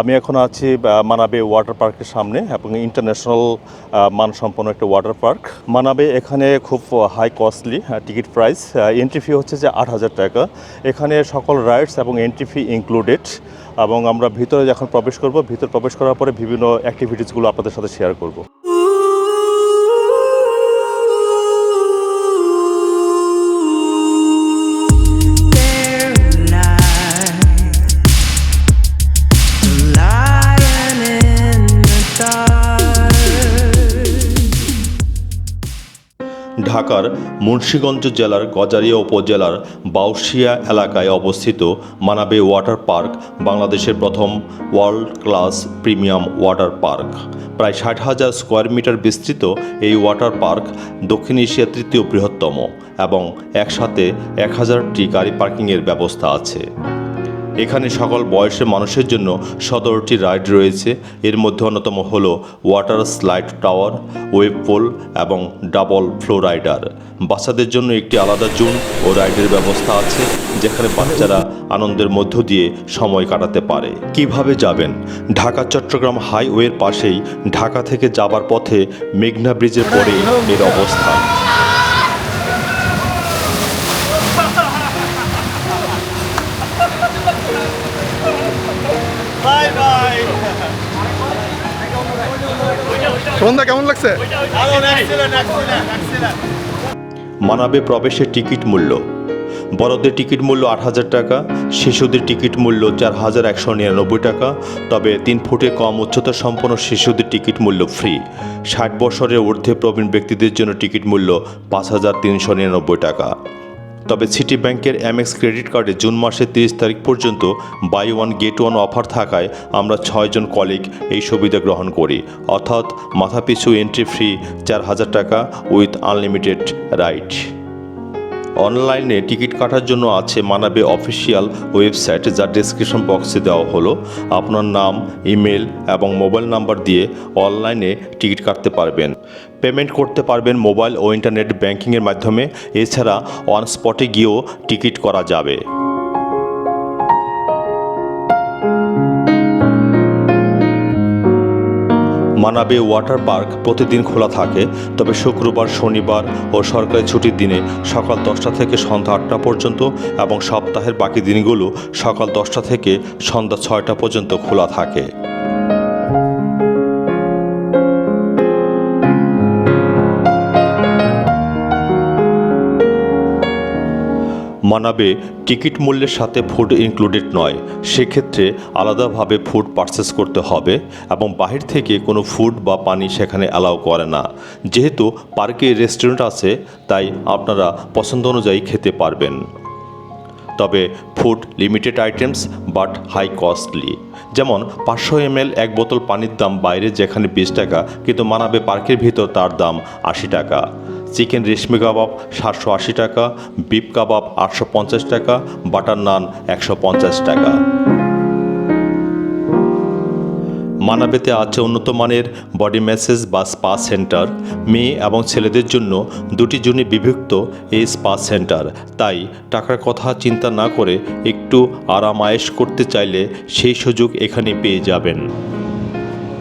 আমি এখন আছি মানাবে ওয়াটার পার্কের সামনে এবং ইন্টারন্যাশনাল মানসম্পন্ন একটা ওয়াটার পার্ক মানাবে এখানে খুব high costly ticket price entry fee হচ্ছে যে আট হাজার টাকা। এখানে সকল রাইডস এবং এন্ট্রি ফি ইনক্লুডেড এবং আমরা ভিতরে যখন প্রবেশ করব, ভিতরে প্রবেশ করার পরে বিভিন্ন অ্যাক্টিভিটিসগুলো আপনাদের সাথে শেয়ার করব। ঢাকার মুন্সীগঞ্জ জেলার গজারিয়া উপজেলার বাউশিয়া এলাকায় অবস্থিত মানাবে ওয়াটার পার্ক, বাংলাদেশের প্রথম world class premium water park. প্রায় ষাট হাজার স্কোয়ার মিটার বিস্তৃত এই ওয়াটার পার্ক দক্ষিণ এশিয়ার তৃতীয় বৃহত্তম এবং একসাথে এক হাজারটি গাড়ি পার্কিংয়ের ব্যবস্থা আছে। এখানে সকল বয়সের মানুষের জন্য সতেরোটি রাইড রয়েছে। এর মধ্যে অন্যতম হলো water slide tower wave pool এবং ডাবল ফ্লো রাইডার। বাচ্চাদের জন্য একটি আলাদা জোন ও রাইডের ব্যবস্থা আছে, যেখানে বাচ্চারা আনন্দের মধ্য দিয়ে সময় কাটাতে পারে। কীভাবে যাবেন? ঢাকা, চট্টগ্রাম হাইওয়ের পাশেই ঢাকা থেকে যাবার পথে মেঘনা ব্রিজের পরেই এর অবস্থান। সন্ধ্যা কেমন লাগছে? মানাবে প্রবেশের টিকিট মূল্য। বড়দের টিকিট মূল্য আট হাজার টাকা শিশুদের টিকিট মূল্য চার হাজার একশো নিরানব্বই টাকা তবে তিন ফুটে কম উচ্চতা সম্পন্ন শিশুদের টিকিট মূল্য ফ্রি ষাট বছরের ঊর্ধ্বে প্রবীণ ব্যক্তিদের জন্য টিকিট মূল্য পাঁচ হাজার তিনশো নিরানব্বই টাকা। তবে সিটি ব্যাংকের এমএক্স ক্রেডিট কার্ডে জুন মাসের তিরিশ তারিখ পর্যন্ত buy one, get one offer থাকায় আমরা ছয়জন কলিগ এই সুবিধা গ্রহণ করি। অর্থাৎ মাথাপিছু এন্ট্রি ফ্রি চার হাজার টাকা উইথ আনলিমিটেড রাইড অনলাইনে টিকিট কাটার জন্য আছে মানাবে অফিসিয়াল ওয়েবসাইট যা ডেসক্রিপশন বক্সে দেওয়া হলো। আপনার নাম, ইমেল এবং মোবাইল নাম্বার দিয়ে অনলাইনে টিকিট কাটতে পারবেন। পেমেন্ট করতে পারবেন মোবাইল ও ইন্টারনেট ব্যাংকিংয়ের মাধ্যমে। এছাড়া অন স্পটে গিয়েও টিকিট করা যাবে। মানাবে ওয়াটার পার্ক প্রতিদিন খোলা থাকে, তবে শুক্রবার, শনিবার ও সরকারি ছুটির দিনে সকাল দশটা থেকে সন্ধ্যা আটটা পর্যন্ত এবং সপ্তাহের বাকি দিনগুলো সকাল দশটা থেকে সন্ধ্যা ছয়টা পর্যন্ত খোলা থাকে। মানাবে টিকিট মূল্যের সাথে ফুড ইনক্লুডেড নয়। সেক্ষেত্রে আলাদাভাবে ফুড পারচেস করতে হবে এবং বাহির থেকে কোনো ফুড বা পানি সেখানে অ্যালাউ করে না। যেহেতু পার্কে রেস্টুরেন্ট আছে, তাই আপনারা পছন্দ অনুযায়ী খেতে পারবেন। তবে food limited items, but high costly. যেমন পাঁচশো এমএল এক বোতল পানির দাম বাইরে যেখানে বিশ টাকা, কিন্তু মানাবে পার্কের ভিতর তার দাম আশি টাকা। চিকেন রেশমি কাবাব সাতশো আশি টাকা বিপ কাবাব আটশো পঞ্চাশ টাকা, বাটার নান একশো পঞ্চাশ টাকা। মানাবেতে আছে উন্নত মানের বডি ম্যাসেজ বা স্পা সেন্টার। মেয়ে এবং ছেলেদের জন্য দুটি জনে বিভক্ত এই স্পা সেন্টার। তাই টাকার কথা চিন্তা না করে একটু আরাম আয়েশ করতে চাইলে সেই সুযোগ এখানে পেয়ে যাবেন।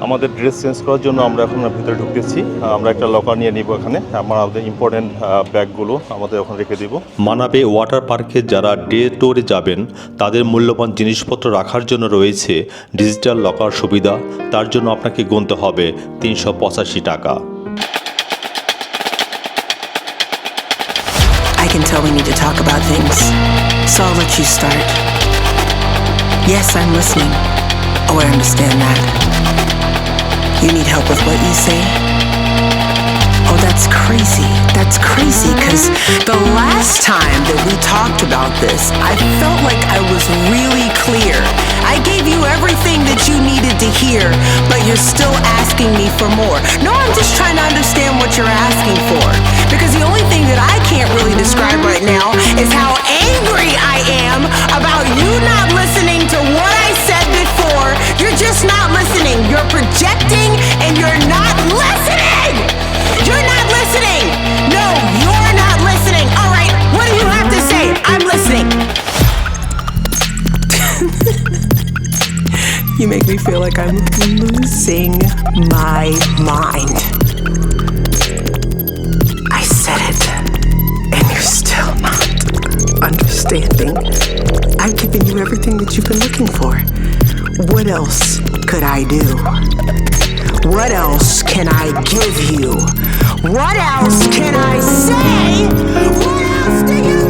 আমাদের ড্রেস চেঞ্জ করার জন্য আমরা এখন ভিতরে ঢুকতেছি আমরা একটা লকার নিয়ে নিব এখানে আমার আমাদের ইম্পর্টেন্ট ব্যাগগুলো আমাদের ওখানে রেখে দিব মানাবে ওয়াটার পার্কে যারা ডে ট্যুরে যাবেন তাদের মূল্যবান জিনিসপত্র রাখার জন্য রয়েছে ডিজিটাল লকার সুবিধা তার জন্য আপনাকে গুনতে হবে তিনশো পঁচাশি টাকা I can tell we need to talk about things, so I'll let you start. Yes, I'm listening. Oh, I understand that. You need help with what you say? Oh, that's crazy. That's crazy because the last time that we talked about this, I felt like I was really clear. I gave you everything that you needed to hear, but you're still asking me for more. No, I'm just trying to understand what you're asking for. Because the only thing that I can't really describe right now is how you make me feel like I'm losing my mind. I said it, and you're still not understanding. I've given you everything that you've been looking for. What else could I do? What else can I give you? What else can I say? What else do you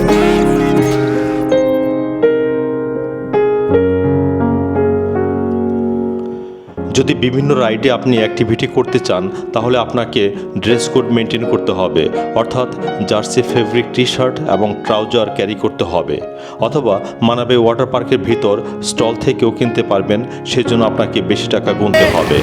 যদি বিভিন্ন রাইডে আপনি activity করতে চান, তাহলে আপনাকে dress code maintain করতে হবে, অর্থাৎ জার্সি ফেব্রিক টি শার্ট এবং ট্রাউজার ক্যারি করতে হবে, অথবা মানাবে ওয়াটার পার্কের ভিতর স্টল থেকেও কিনতে পারবেন, সেজন্য আপনাকে বেশি টাকা গুনতে হবে।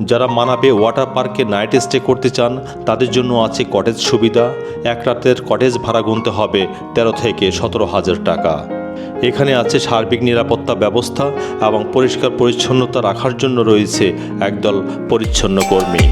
যারা মানাবে ওয়াটার পার্কে নাইট স্টে করতে চান, তাদের জন্য আছে কটেজ সুবিধা। এক রাতের কটেজ ভাড়া গুনতে হবে তেরো থেকে সতেরো হাজার টাকা। এখানে আছে সার্বিক নিরাপত্তা ব্যবস্থা এবং পরিষ্কার পরিচ্ছন্নতা রাখার জন্য রয়েছে একদল পরিচ্ছন্ন কর্মী।